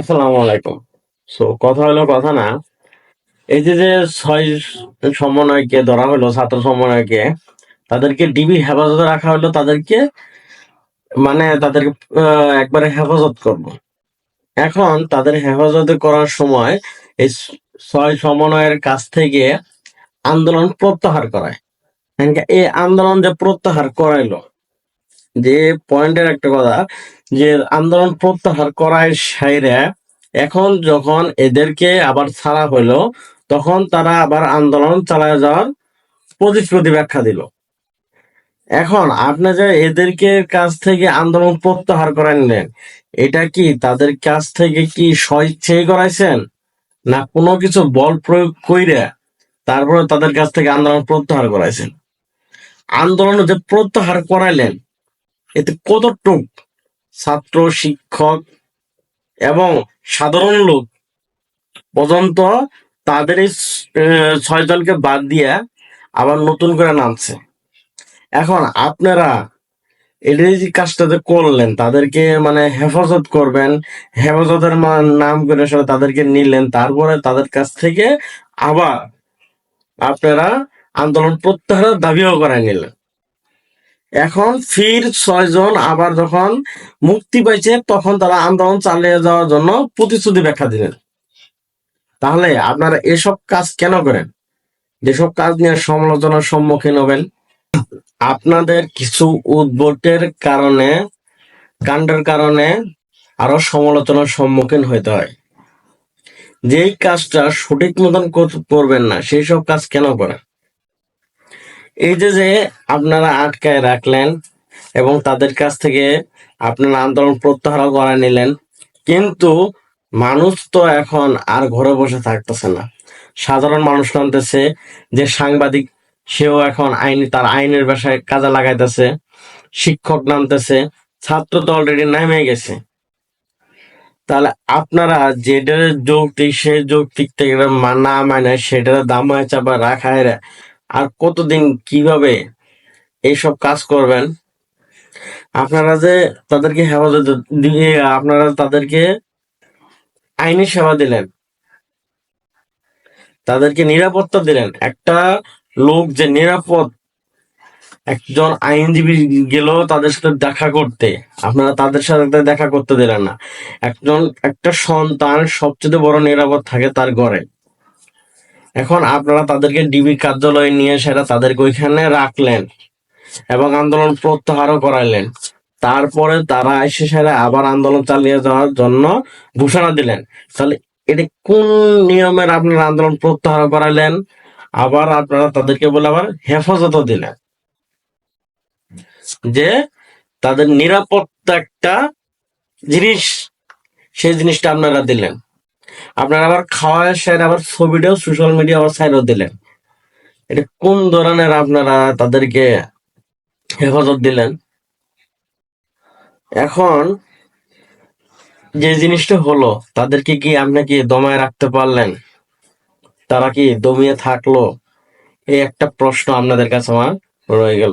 আসসালামু আলাইকুম। সো, কথা হলো কথা না। এই যে যে ছয় সমন্বয়কে ধরা হলো, ছাত্র সমন্বয়কে, তাদেরকে ডিবি হেফাজতে রাখা হলো, তাদেরকে মানে তাদেরকে একবারে হেফাজত করব। এখন তাদের হেফাজতে করার সময় এই ছয় সমন্বয়ের কাছ থেকে আন্দোলন প্রত্যাহার করায়। এই আন্দোলন যে প্রত্যাহার করাইলো যে পয়েন্টের একটা কথা, যে আন্দোলন প্রত্যাহার করায় সাইরে এখন যখন এদেরকে আবার ছাড়া হইল, তখন তারা আবার আন্দোলন চালায় যাওয়ার প্রতিশ্রুতি ব্যাখ্যা দিল। এখন আপনি যে এদেরকে কাছ থেকে আন্দোলন প্রত্যাহার করে নিলেন, এটা কি তাদের কাছ থেকে কি স্বইচ্ছেই করাইছেন না কোনো কিছু বল প্রয়োগ কইরে তারপরে তাদের কাছ থেকে আন্দোলন প্রত্যাহার করাইছেন? আন্দোলন যে প্রত্যাহার করাইলেন এতে কতটুক ছাত্র, শিক্ষক এবং সাধারণ লোক। পর্যন্ত তাদের এই ছয়জনকে বাদ দিয়ে আবার নতুন করে নামছে। এখন আপনারা এই যে কাজটা করলেন, তাদেরকে মানে হেফাজত করবেন, হেফাজতের নাম করে সে তাদেরকে নিলেন, তারপরে তাদের কাছ থেকে আবার আপনারা আন্দোলন প্রত্যাহারের দাবিও করাই নিলেন। এখন ফির ছয়জন আবার যখন মুক্তি পাইছে, তখন তারা আন্দোলন চালিয়ে যাওয়ার জন্য প্রতিশ্রুতি ব্যাখ্যা দিলেন। তাহলে আপনারা এসব কাজ কেন করেন? যেসব কাজ নিয়ে সমালোচনার সম্মুখীন হবেন, আপনাদের কিছু উদ্ভটের কারণে, কাণ্ডের কারণে আরও সমালোচনার সম্মুখীন হতে হয়। যেই কাজটা সঠিক মতন করবেন না, সেই সব কাজ কেন করেন? এই যে যে আপনারা আটকায় রাখলেন এবং তাদের কাছ থেকে আপনারা আন্দোলন প্রত্যাহার করে নিলেন, কিন্তু মানুষ তো এখন আর ঘরে বসে থাকতেছে না। সাধারণ মানুষ নামতেছে যে সাংবাদিক, সেও এখন আইন, তার আইনের বাসায় কাজে লাগাইতেছে, শিক্ষক নামতেছে, ছাত্র তো অলরেডি নেমে গেছে। তাহলে আপনারা যেটা যৌক্তিক, সেই যৌক্তিক থেকে না মানে সেটার দামায় চাপা রাখায় আর কতদিন কীভাবে এইসব কাজ করবেন? আপনারা যে তাদেরকে হেফাজত দিয়ে, আপনারা তাদেরকে আইনি সেবা দিলেন, তাদেরকে নিরাপত্তা দিলেন। একটা লোক যে নিরাপদ একজন আইনজীবী গেল তাদের সাথে দেখা করতে, আপনারা তাদের সাথে দেখা করতে দিলেন না। একজন, একটা সন্তান সবচেয়ে বড় নিরাপদ থাকে তার ঘরে। এখন আপনারা তাদেরকে ডিবি কার্যালয়ে নিয়ে সেটা তাদেরকে ওইখানে রাখলেন এবং আন্দোলন প্রত্যাহারও করাইলেন। তারপরে তারা এসে সেরা আবার আন্দোলন চালিয়ে যাওয়ার জন্য ঘোষণা দিলেন। তাহলে এটা কোন নিয়মের আপনারা আন্দোলন প্রত্যাহার করাইলেন? আবার আপনারা তাদেরকে বলে আবার হেফাজতও দিলেন। যে তাদের নিরাপত্তা একটা জিনিস, সেই জিনিসটা আপনারা দিলেন। আপনারা আবার খাওয়ার সাইড আবার ছবিটাও সোশ্যাল মিডিয়া আবার সাইডও দিলেন। এটা কোন ধরনের আপনারা তাদেরকে হেফাজত দিলেন? এখন যে জিনিসটা হলো, তাদেরকে কি আপনি কি দমায় রাখতে পারলেন? তারা কি দমিয়ে থাকল? এই একটা প্রশ্ন আপনাদের কাছে আমার রয়ে গেল।